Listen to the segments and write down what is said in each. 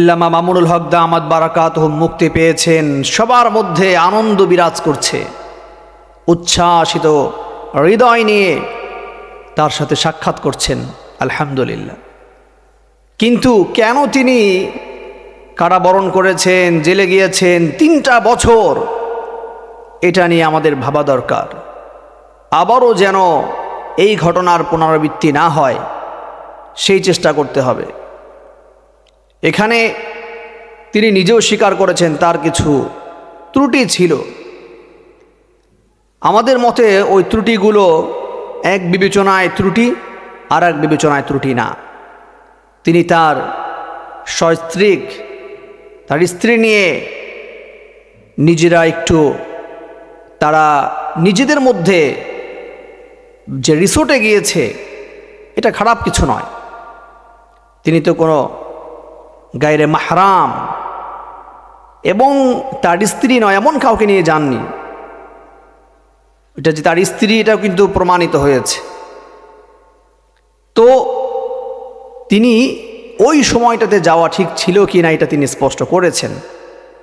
আল্লামা মামুনুল হক দামাদ বারাকাত মুক্তি পেয়েছেন। সবার মধ্যে আনন্দ বিরাজ করছে। উচ্ছ্বাসিত হৃদয় নিয়ে তার সাথে সাক্ষাৎ করছেন, আলহামদুলিল্লাহ। কিন্তু কেন তিনি কারাবরণ করেছেন, জেলে গিয়েছেন তিনটা বছর? এটা নিয়ে আমাদের ভাবা দরকার। আবারও যেন এই ঘটনার পুনরাবৃত্তি না হয়, সেই চেষ্টা করতে হবে। এখানে তিনি নিজেও স্বীকার করেছেন তার কিছু ত্রুটি ছিল। আমাদের মতে ওই ত্রুটিগুলো এক বিবেচনায় ত্রুটি আর এক বিবেচনায় ত্রুটি না। তিনি তার সস্ত্রীক, তার স্ত্রী নিয়ে নিজেরা একটু তারা নিজেদের মধ্যে যে রিসোর্টে গিয়েছে, এটা খারাপ কিছু নয়। তিনি তো কোনো গায়রে মাহরাম। এবং তার স্ত্রী নয়, এমন কাউকে নিয়ে যাননি। এটা যে তার স্ত্রী, এটাও কিন্তু প্রমাণিত হয়েছে। তো তিনি ওই সময়টাতে যাওয়া ঠিক ছিল কি না, এটা তিনি স্পষ্ট করেছেন।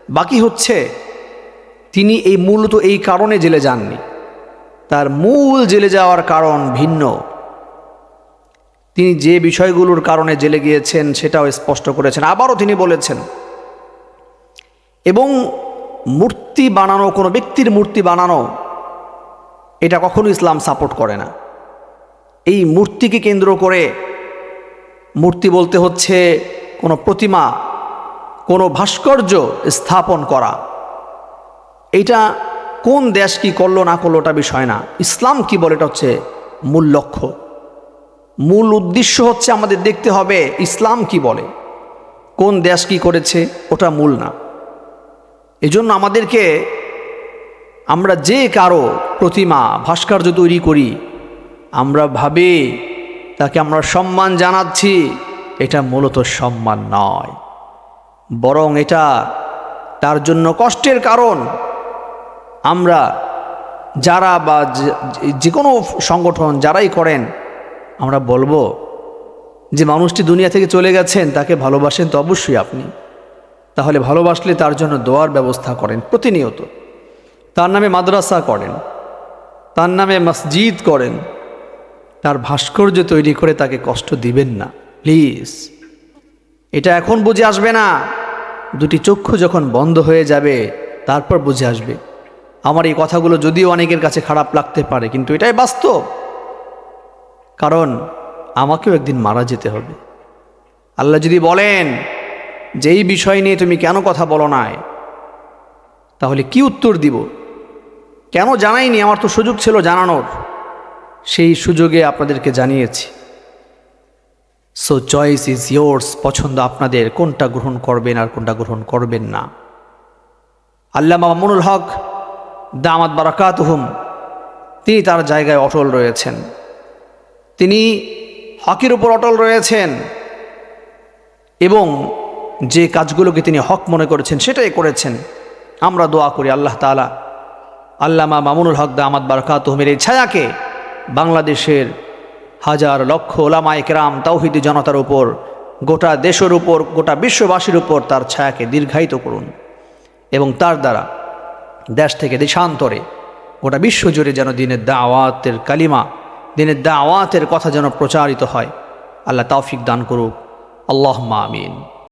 বাকি হচ্ছে, তিনি এই মূলত এই কারণে জেলে যাননি। তার মূল জেলে যাওয়ার কারণ ভিন্ন। তিনি যে বিষয়গুলোর কারণে জেলে গিয়েছেন সেটাও স্পষ্ট করেছেন। আবারও তিনি বলেছেন, এবং মূর্তি বানানো, কোনো ব্যক্তির মূর্তি বানানো, এটা কখনো ইসলাম সাপোর্ট করে না। এই মূর্তিকে কেন্দ্র করে মূর্তি বলতে হচ্ছে কোনো প্রতিমা, কোনো ভাস্কর্য স্থাপন করা। এটা কোন দেশ কি করল না করল ওটা বিষয় না। ইসলাম কি বলে? এটা হচ্ছে মূল লক্ষ্য। মূল উদ্দেশ্য হচ্ছে আমাদের দেখতে হবে ইসলাম কি বলে। কোন দেশ কি করেছে, ওটা মূল না। এজন্য আমাদেরকে আমরা যে কারও প্রতিমা, ভাস্কর্য তৈরি করি, আমরা ভাবে তাকে আমরা সম্মান জানাচ্ছি, এটা মূলত সম্মান নয়। বরং এটা তার জন্য কষ্টের কারণ। আমরা যারা বা যে- কোনো সংগঠন যারাই করেন আমরা বলব যে মানুষটি দুনিয়া থেকে চলে গেছেন, তাকে ভালোবাসেন তো অবশ্যই আপনি। তাহলে ভালোবাসলে তার জন্য দোয়ার ব্যবস্থা করেন প্রতিনিয়ত। তার নামে মাদ্রাসা করেন, তার নামে মসজিদ করেন, তার ভাস্কর্য তৈরি করে তাকে কষ্ট দিবেন না। প্লিজ। এটা এখন বুঝে আসবে না। দুটি চক্ষু যখন বন্ধ হয়ে যাবে, তারপর বুঝে আসবে। আমার এই কথাগুলো যদিও অনেকের কাছে খারাপ লাগতে পারে, কিন্তু এটাই বাস্তব। কারণ আমাকেও একদিন মারা যেতে হবে। আল্লাহ যদি বলেন যে এই বিষয় নিয়ে তুমি কেন কথা বলো নাই, তাহলে কি উত্তর দিব? কেন জানাইনি? আমার তো সুযোগ ছিল জানানোর। সেই সুযোগে আপনাদেরকে জানিয়েছি। সো চয়েস ইজ ইয়োর্স পছন্দ আপনাদের, কোনটা গ্রহণ করবেন আর কোনটা গ্রহণ করবেন না। আল্লাহ মামুনুল হক দামাত বারাকাত হুম তিনি তার জায়গায় অটল রয়েছেন। তিনি হকের উপর অটল রয়েছেন এবং যে কাজগুলোকে তিনি হক মনে করেছেন সেটাই করেছেন। আমরা দোয়া করি আল্লাহ তালা আল্লামা মামুনুল হক দামাত বারকাত হুমের এই ছায়াকে বাংলাদেশের হাজার লক্ষ ওলামা একরাম তাওহিদি জনতার উপর, গোটা দেশের উপর, গোটা বিশ্ববাসীর উপর তার ছায়াকে দীর্ঘায়িত করুন এবং তার দ্বারা দেশ থেকে দেশান্তরে গোটা বিশ্বজুড়ে যেন দিনের দাওয়াতের কালিমা দিনের দাওয়াতের কথা যেন প্রচারিত হয়। আল্লাহ তৌফিক দান করুক। আল্লাহ আমিন।